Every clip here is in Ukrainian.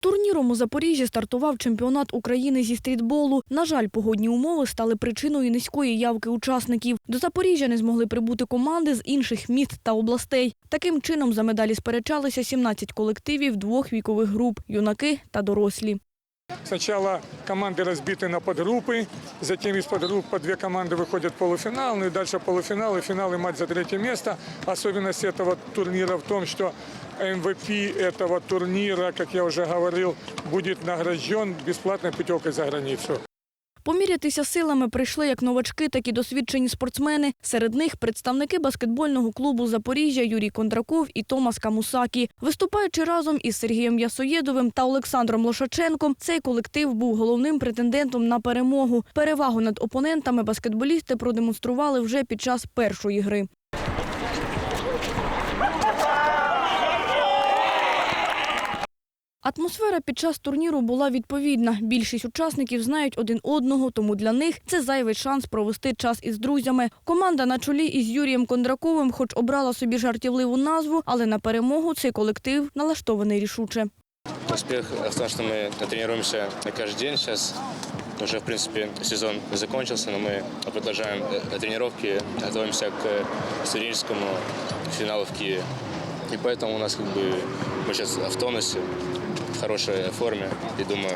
Турніром у Запоріжжі стартував чемпіонат України зі стрітболу. На жаль, погодні умови стали причиною низької явки учасників. До Запоріжжя не змогли прибути команди з інших міст та областей. Таким чином за медалі сперечалися 17 колективів двох вікових груп – юнаки та дорослі. Сначала команды разбиты на подгруппы, затем из подгрупп по две команды выходят в полуфинал, ну и дальше полуфинал и финал и матч за третье место. Особенность этого турнира в том, что MVP этого турнира, как я уже говорил, будет награжден бесплатной путевкой за границу. Помірятися силами прийшли як новачки, так і досвідчені спортсмени. Серед них представники баскетбольного клубу Запоріжжя Юрій Кондраков і Томас Камусакі. Виступаючи разом із Сергієм Ясоєдовим та Олександром Лошаченком, цей колектив був головним претендентом на перемогу. Перевагу над опонентами баскетболісти продемонстрували вже під час першої гри. Атмосфера під час турніру була відповідна. Більшість учасників знають один одного, тому для них це зайвий шанс провести час із друзями. Команда на чолі із Юрієм Кондраковим, хоч обрала собі жартівливу назву, але на перемогу цей колектив налаштований рішуче. Успех в том, что мы тренируемся каждый день. Сейчас уже, в принципе, сезон закончился, но мы продолжаем э, тренировки, готовимся к студенческому финалу в Киеве. И поэтому у нас как бы мы сейчас в тонусе, в хорошей форме. И думаю,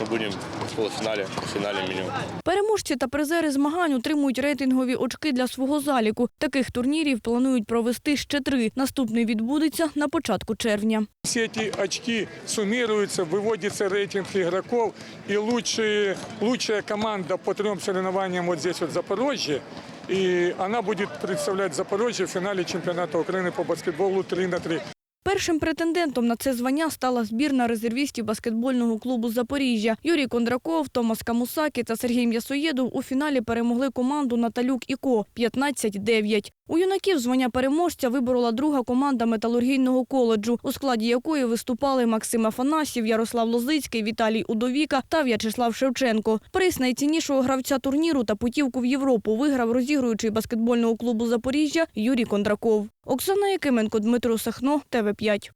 мы будем в полуфинале, в финале меню. Переможці та призери змагань отримують рейтингові очки для свого заліку. Таких турнірів планують провести ще три. Наступний відбудеться на початку червня. Все эти очки суммируются, выводится рейтинг игроков, и лучшие, лучшая команда по трем соревнованиям вот здесь вот в Запорожье, и она будет представлять Запорожье в финале чемпионата Украины по баскетболу 3 на 3. Першим претендентом на це звання стала збірна резервістів баскетбольного клубу Запоріжжя. Юрій Кондраков, Томас Камусакі та Сергій М'ясоєдов у фіналі перемогли команду Наталюк і Ко 15-9. У юнаків звання переможця виборола друга команда металургійного коледжу, у складі якої виступали Максим Афанасів, Ярослав Лозицький, Віталій Удовіка та В'ячеслав Шевченко. Приз найціннішого гравця турніру та путівку в Європу виграв розігруючий баскетбольного клубу Запоріжжя Юрій Кондраков. Оксана Якименко, Дмитро Сахно, ТВ5.